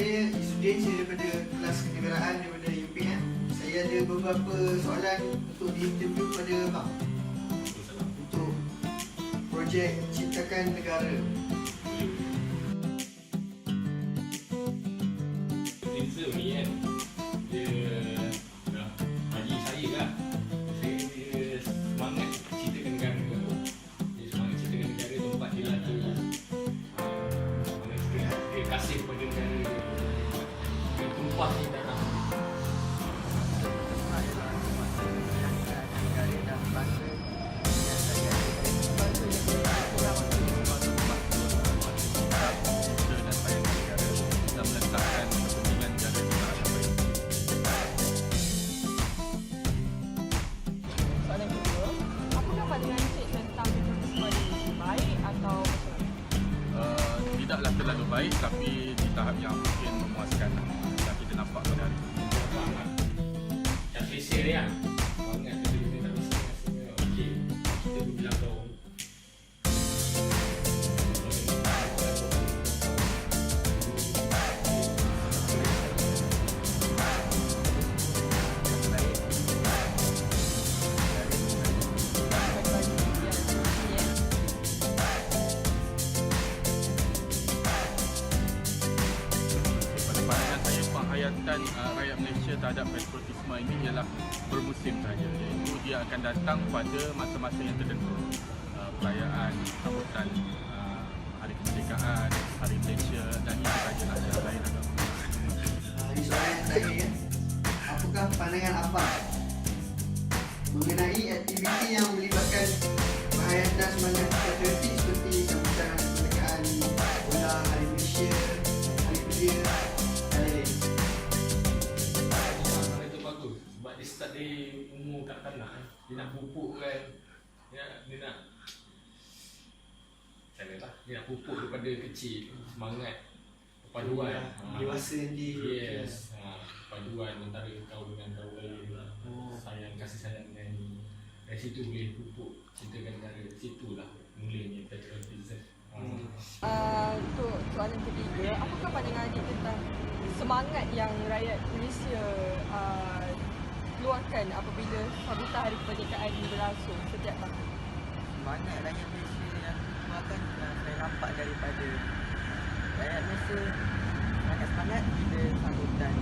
saya Isudin saya daripada kelas kenegaraan daripada UPM. Saya ada beberapa soalan untuk diinterview pada bang untuk projek Ciptakan Negara. Baik tapi di tahap yang mungkin memuaskan yang kita nampak pada hari ini. Semangat Tak selesa penghayatan uh, rakyat Malaysia terhadap patriotisme ini ialah bermusim saja iaitu dia akan datang pada masa-masa yang tertentu. Uh, perayaan sambutan uh, hari kemerdekaan hari Malaysia dan itu sajalah yang lain agak yang terakhir ya. Apakah pandangan abang mengenai aktiviti yang melibatkan penghayatan semangat patriotik dia dari umur kanak-kanak eh. Dia nak pupuk kan dia, dia nak Macam mana lah Dia nak pupuk daripada kecil Semangat Perpaduan Ha. Dewasa nanti. Yes ha. Perpaduan antara kau dengan kau lain Oh. Sayang, kasih sayang dengan ni Dari situ boleh pupuk Cintakan negara Situlah mulanya patriotism ha. Hmm. Uh, untuk soalan ketiga, apakah pandangan adik tentang semangat yang rakyat Malaysia uh, keluarkan apabila sambutan hari kemerdekaan ini berlangsung setiap tahun? semangat rakyat Malaysia yang dikeluarkan saya nampak daripada rakyat Malaysia sangat semangat bila sambutan